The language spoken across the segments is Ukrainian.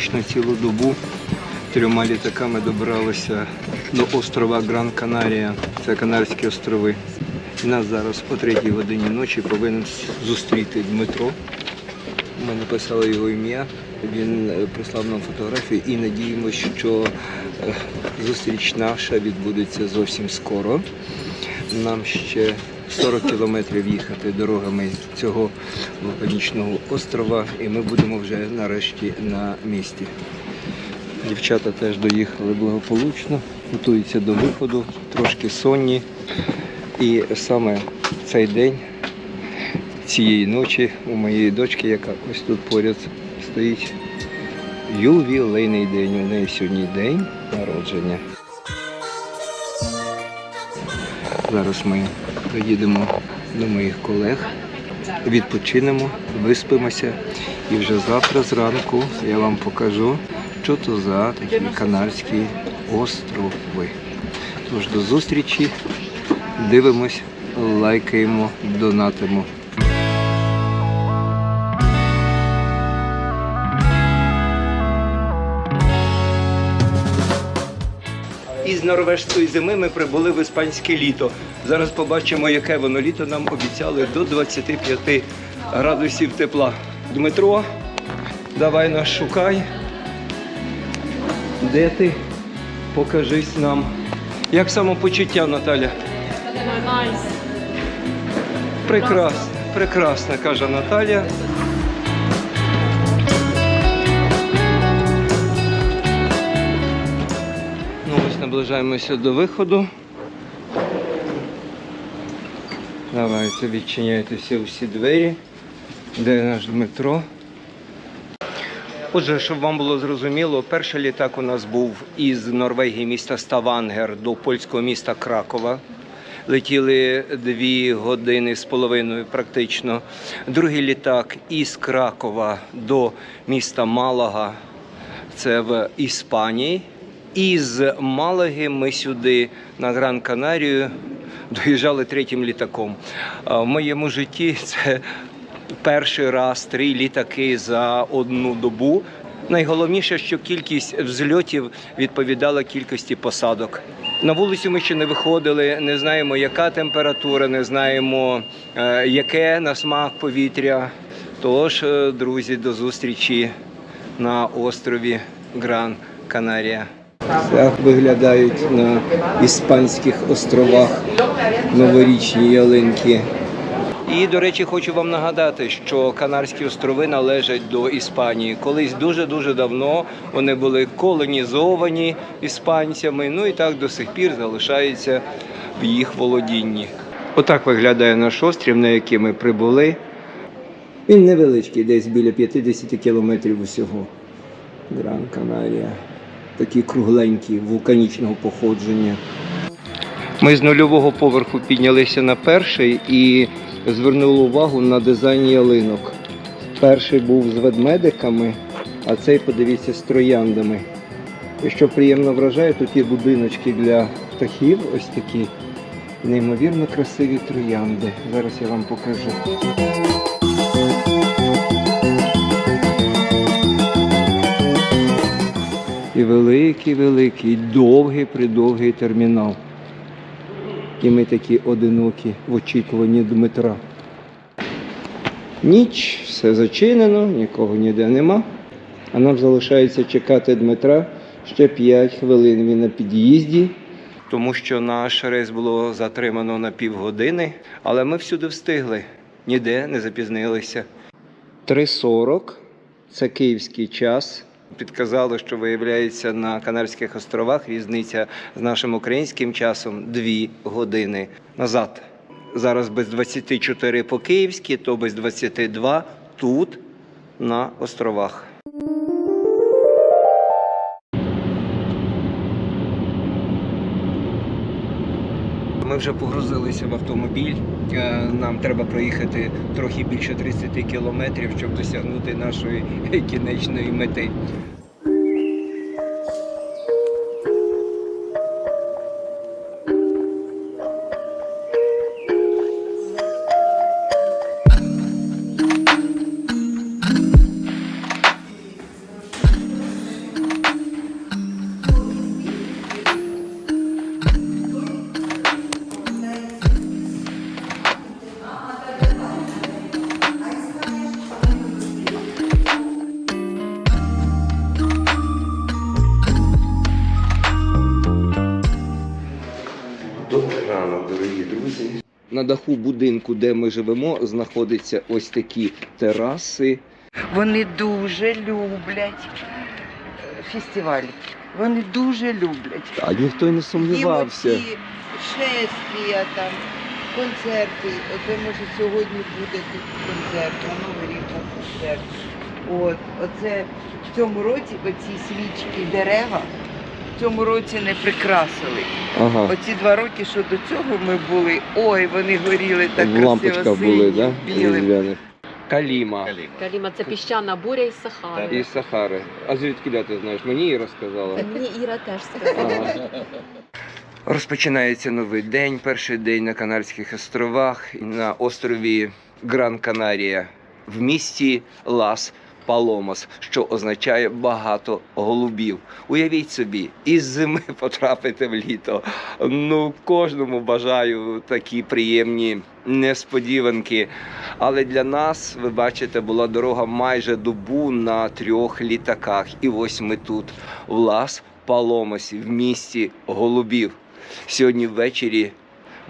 практично цілу добу трьома літаками добралися до острова Гран Канарія. Це Канарські острови. І нас зараз о третій годині ночі повинен зустріти Дмитро. Ми написали його ім'я. Він е, прислав нам фотографію і надіємося, що е, зустріч наша відбудеться зовсім скоро. Нам ще 40 кілометрів їхати дорогами цього вулканічного острова, і ми будемо вже нарешті на місці. Дівчата теж доїхали благополучно, готуються до виходу, трошки сонні. І саме цей день, цієї ночі, у моєї дочки, яка ось тут поряд стоїть, ювілейний день. У неї сьогодні день народження. Зараз ми доїдемо до моїх колег, відпочинемо, виспимося. І вже завтра зранку я вам покажу, що то за такі Канарські острови. Тож до зустрічі, дивимось, лайкаємо, донатимо. Норвежської зими ми прибули в іспанське літо. Зараз побачимо, яке воно літо нам обіцяли до 25 градусів тепла. Дмитро, давай нас шукай. Де ти? Покажись нам. Як самопочуття, Наталя? Прекрасно, прекрасно, каже Наталя. Наближаємося до виходу. Давайте відчиняйтеся всі двері. Де наш Дмитро? Отже, щоб вам було зрозуміло, перший літак у нас був із Норвегії міста Ставангер до польського міста Кракова. Летіли дві години з половиною практично. Другий літак із Кракова до міста Малага, це в Іспанії. І з Малаги ми сюди на Гран Канарію доїжджали третім літаком. В моєму житті це перший раз три літаки за одну добу. Найголовніше, що кількість взльотів відповідала кількості посадок. На вулицю ми ще не виходили, не знаємо, яка температура, не знаємо, е, яке на смак повітря. Тож, е, друзі, до зустрічі на острові Гран Канарія. Виглядають на іспанських островах новорічні ялинки. І, до речі, хочу вам нагадати, що Канарські острови належать до Іспанії. Колись дуже-дуже давно вони були колонізовані іспанцями, ну і так до сих пір залишаються в їх володінні. Отак виглядає наш острів, на який ми прибули. Він невеличкий, десь біля 50 кілометрів усього. Гран Канарія. Такі кругленькі, вулканічного походження. Ми з нульового поверху піднялися на перший і звернули увагу на дизайн ялинок. Перший був з ведмедиками, а цей, подивіться, з трояндами. І що приємно вражає, тут є будиночки для птахів, ось такі неймовірно красиві троянди. Зараз я вам покажу. І великий, великий, довгий, придовгий термінал. І ми такі одинокі в очікуванні Дмитра. Ніч, все зачинено, нікого ніде нема. А нам залишається чекати Дмитра ще 5 хвилин. Він на під'їзді. Тому що наш рейс було затримано на півгодини, але ми всюди встигли, ніде не запізнилися. 3.40 це київський час. Підказали, що виявляється на Канарських островах різниця з нашим українським часом 2 години назад. Зараз без 24 по київськи, то без 22 тут, на островах. Ми вже погрузилися в автомобіль. Е, Нам треба проїхати трохи більше 30 кілометрів, щоб досягнути нашої кінечної мети. На даху будинку, де ми живемо, знаходяться ось такі тераси. Вони дуже люблять фестиваль. Вони дуже люблять. А ніхто й не сумнівався. оці шествія там, концерти. Оце може сьогодні буде концерт, на Новий рік на концерт. От, оце в цьому році оці свічки дерева в цьому році не прикрасили. Ага. Оці два роки, що до цього ми були, ой, вони горіли так красиво були, да? білим. різдвяних. Каліма. Каліма це піщана буря із Сахари. Із Сахари. А звідки ти знаєш? Мені і розказала. Мені Іра теж сказала. Розпочинається новий день, перший день на Канарських островах на острові Гран Канарія в місті Лас Паломос, що означає багато голубів. Уявіть собі, із зими потрапити в літо. Ну, кожному бажаю такі приємні несподіванки. Але для нас, ви бачите, була дорога майже добу на трьох літаках. І ось ми тут, в Лас Паломосі, в місті голубів. Сьогодні ввечері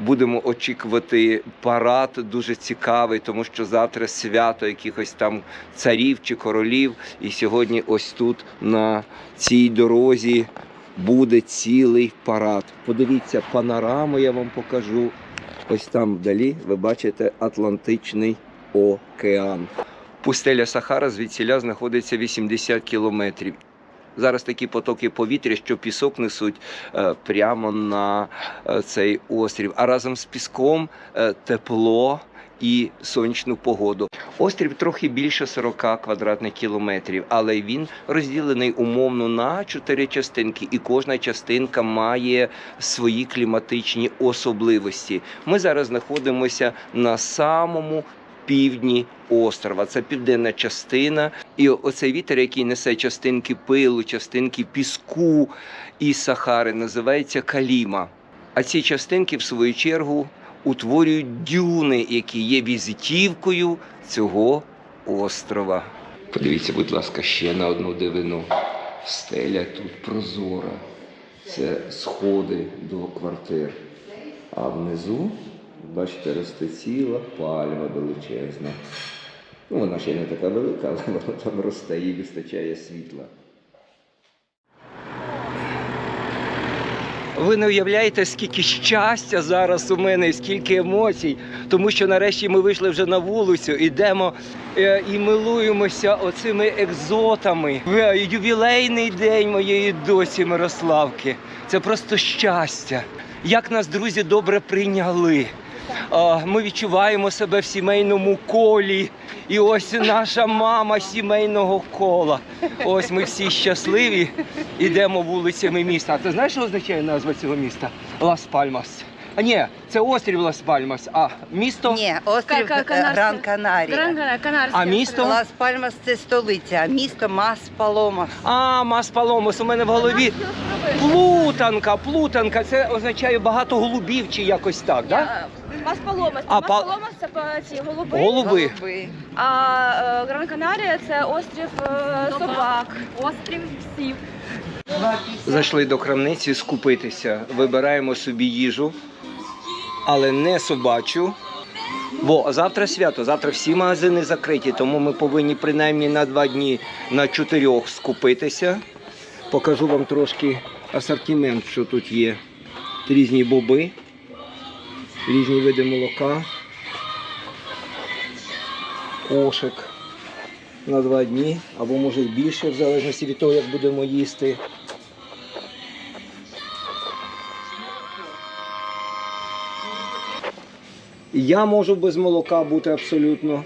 будемо очікувати парад дуже цікавий, тому що завтра свято якихось там царів чи королів. І сьогодні, ось тут на цій дорозі, буде цілий парад. Подивіться, панораму я вам покажу. Ось там вдалі ви бачите Атлантичний океан. Пустеля Сахара звідсіля знаходиться 80 кілометрів. Зараз такі потоки повітря, що пісок несуть е, прямо на е, цей острів. А разом з піском е, тепло і сонячну погоду. Острів трохи більше 40 квадратних кілометрів, але він розділений умовно на чотири частинки, і кожна частинка має свої кліматичні особливості. Ми зараз знаходимося на самому півдні острова. Це південна частина. І оцей вітер, який несе частинки пилу, частинки піску і Сахари, називається Каліма. А ці частинки, в свою чергу, утворюють дюни, які є візитівкою цього острова. Подивіться, будь ласка, ще на одну дивину. Стеля тут прозора. Це сходи до квартир. А внизу, бачите, росте ціла пальма величезна. Ну, вона ще не така велика, але вона там росте, їй вистачає світла. Ви не уявляєте, скільки щастя зараз у мене, скільки емоцій, тому що нарешті ми вийшли вже на вулицю, ідемо е, і милуємося оцими екзотами. В ювілейний день моєї досі Мирославки. Це просто щастя. Як нас друзі добре прийняли. Ми відчуваємо себе в сімейному колі. І ось наша мама сімейного кола. Ось ми всі щасливі. йдемо вулицями міста. А ти знаєш, що означає назва цього міста? Лас Пальмас. А ні, це острів Лас Пальмас, а місто. Ні, острів Ка- ка- Канарська. Гран Канарія. Канарські А місто? Лас Пальмас це столиця, а місто Мас Паломас. А, Мас Паломас, у мене в голові. Плутанка, плутанка. Це означає багато голубів чи якось так, так? Мас Паломас. А, Мас па- Паломас це ці голуби. Голуби. Голуби. А е, Гран Канарія це острів е, собак. Острів псів. Зайшли до крамниці скупитися, вибираємо собі їжу, але не собачу. Бо завтра свято, завтра всі магазини закриті, тому ми повинні принаймні на два дні на чотирьох скупитися. Покажу вам трошки асортимент, що тут є. Різні боби, різні види молока, кошик на два дні, або може більше, в залежності від того, як будемо їсти. Я можу без молока бути абсолютно.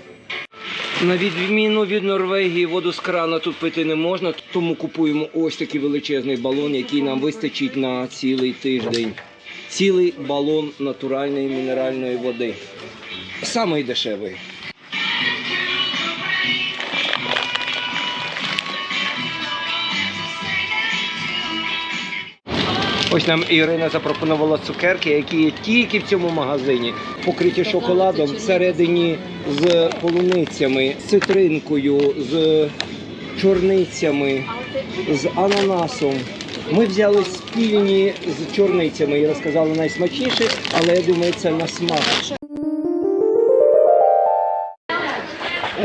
На відміну від Норвегії, воду з крана тут пити не можна, тому купуємо ось такий величезний балон, який нам вистачить на цілий тиждень. Цілий балон натуральної мінеральної води. Самий дешевий. Ось нам Ірина запропонувала цукерки, які є тільки в цьому магазині, покриті шоколадом всередині з полуницями, з цитринкою, з чорницями, з ананасом. Ми взяли спільні з чорницями і розказали найсмачніші, але я думаю, це на смак.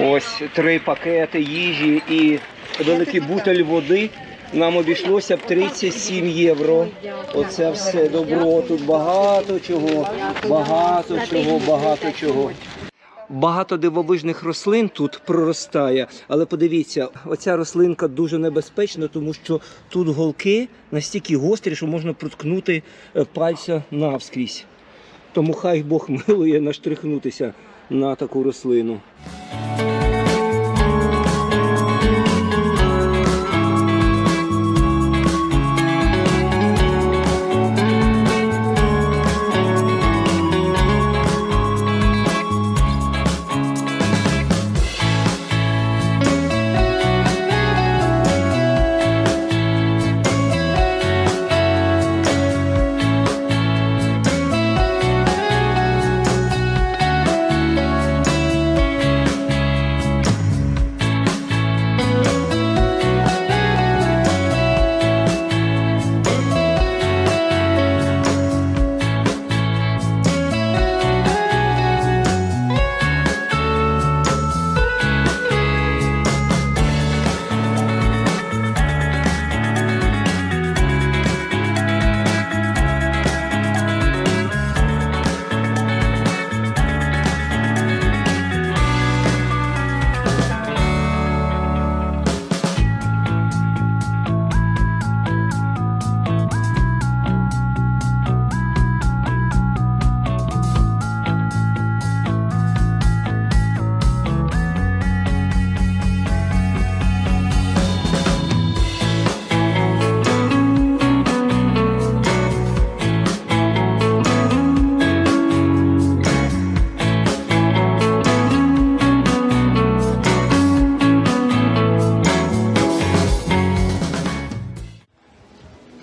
Ось три пакети їжі і великий бутель води. Нам обійшлося б 37 євро. Оце все добро. Тут багато чого, багато чого, багато чого. Багато дивовижних рослин тут проростає, але подивіться, оця рослинка дуже небезпечна, тому що тут голки настільки гострі, що можна проткнути е, пальця навскрізь. Тому хай Бог милує наштрихнутися на таку рослину.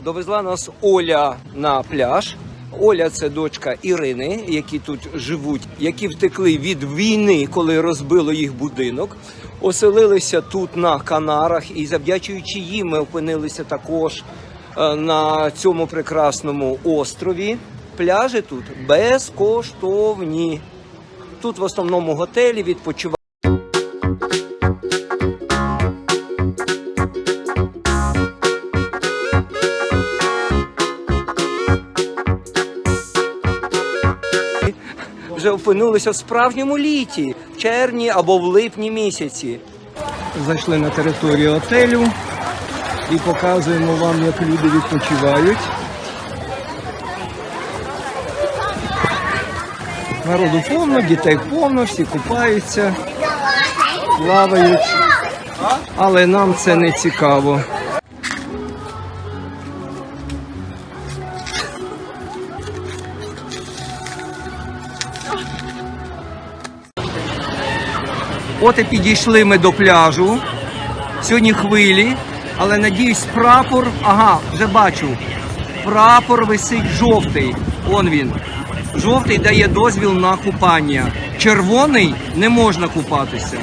Довезла нас Оля на пляж. Оля це дочка Ірини, які тут живуть, які втекли від війни, коли розбило їх будинок. Оселилися тут на Канарах, і завдячуючи їм, ми опинилися також е, на цьому прекрасному острові. Пляжі тут безкоштовні. Тут в основному готелі відпочивають. Вже опинилися в справжньому літі, в червні або в липні місяці. Зайшли на територію отелю і показуємо вам, як люди відпочивають. Народу повно, дітей повно, всі купаються, плавають. Але нам це не цікаво. От і підійшли ми до пляжу. Сьогодні хвилі, але надіюсь, прапор. Ага, вже бачу. Прапор висить жовтий. Он він. Жовтий дає дозвіл на купання. Червоний не можна купатися.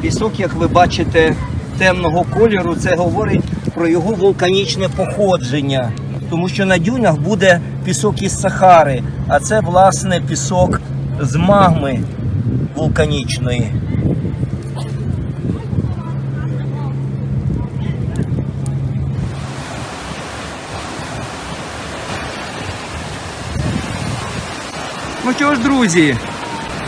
Пісок, як ви бачите, темного кольору, це говорить про його вулканічне походження. Тому що на дюнах буде пісок із Сахари, а це, власне, пісок з магми вулканічної. Ну що ж, друзі,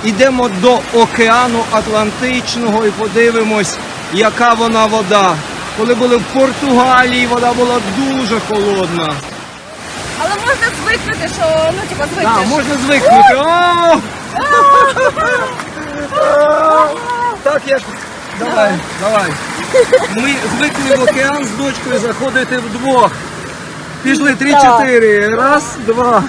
йдемо до океану Атлантичного і подивимось, яка вона вода. Коли були в Португалії, вода була дуже холодна. Але можна звикнути, що ну типа звикнеш. Так, можна звикнути. Так як. Давай, давай. Ми звикли в океан з дочкою заходити вдвох. Пішли три-чотири. Раз, два.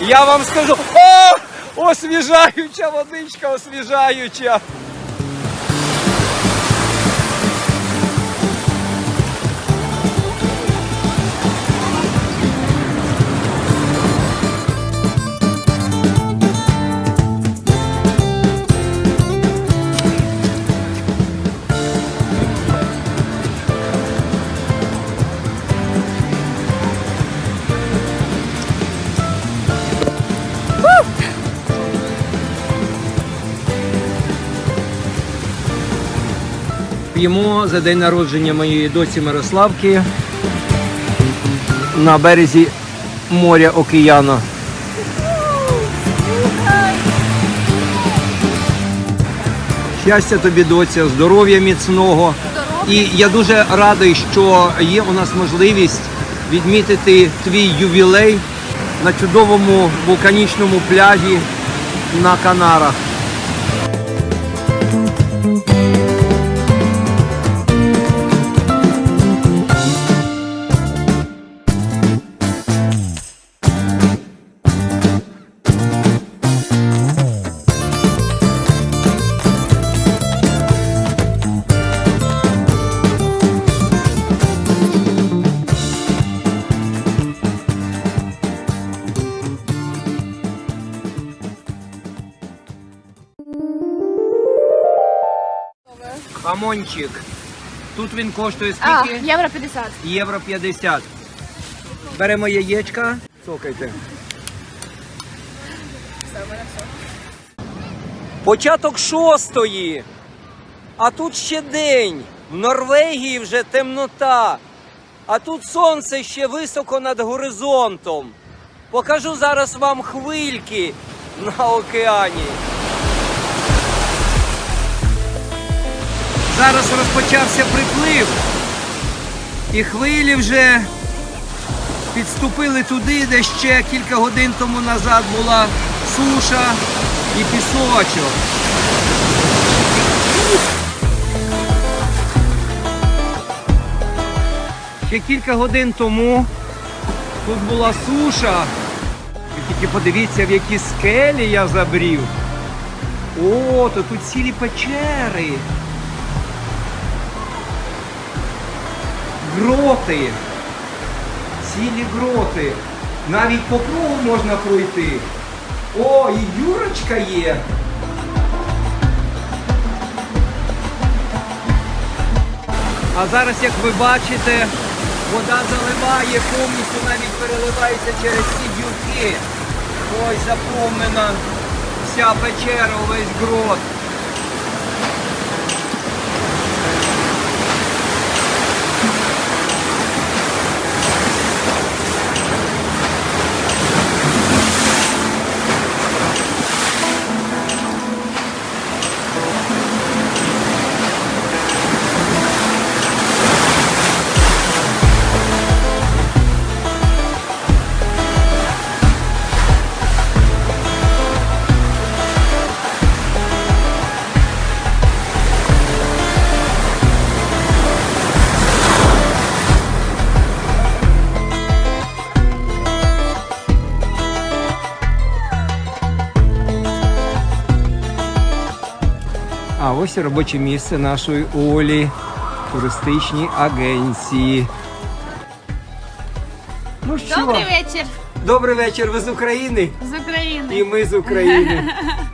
Я вам скажу. О! Освіжаюча водичка, освіжаюча. П'ємо за день народження моєї доці Мирославки на березі моря океану. Щастя тобі, доця, здоров'я міцного. І я дуже радий, що є у нас можливість відмітити твій ювілей на чудовому вулканічному пляжі на Канарах. Хамончик. Тут він коштує А, скільки? євро 50. Євро 50. Беремо яєчка. Цокайте. Початок шостої. А тут ще день. В Норвегії вже темнота. А тут сонце ще високо над горизонтом. Покажу зараз вам хвильки на океані. Зараз розпочався приплив. І хвилі вже підступили туди, де ще кілька годин тому назад була суша і пісочок. Ще кілька годин тому тут була суша. Ви тільки подивіться, в які скелі я забрів. О, то тут цілі печери. Гроти. Цілі гроти. Навіть по кругу можна пройти. О, і Юрочка є. А зараз, як ви бачите, вода заливає повністю, навіть переливається через ці дюрки. Ось заповнена вся печера, увесь грот. Ось робоче місце нашої Олі, туристичній агенції. Ну що? Добрий вечір Добрий вечір, ви з України? з України. І ми з України.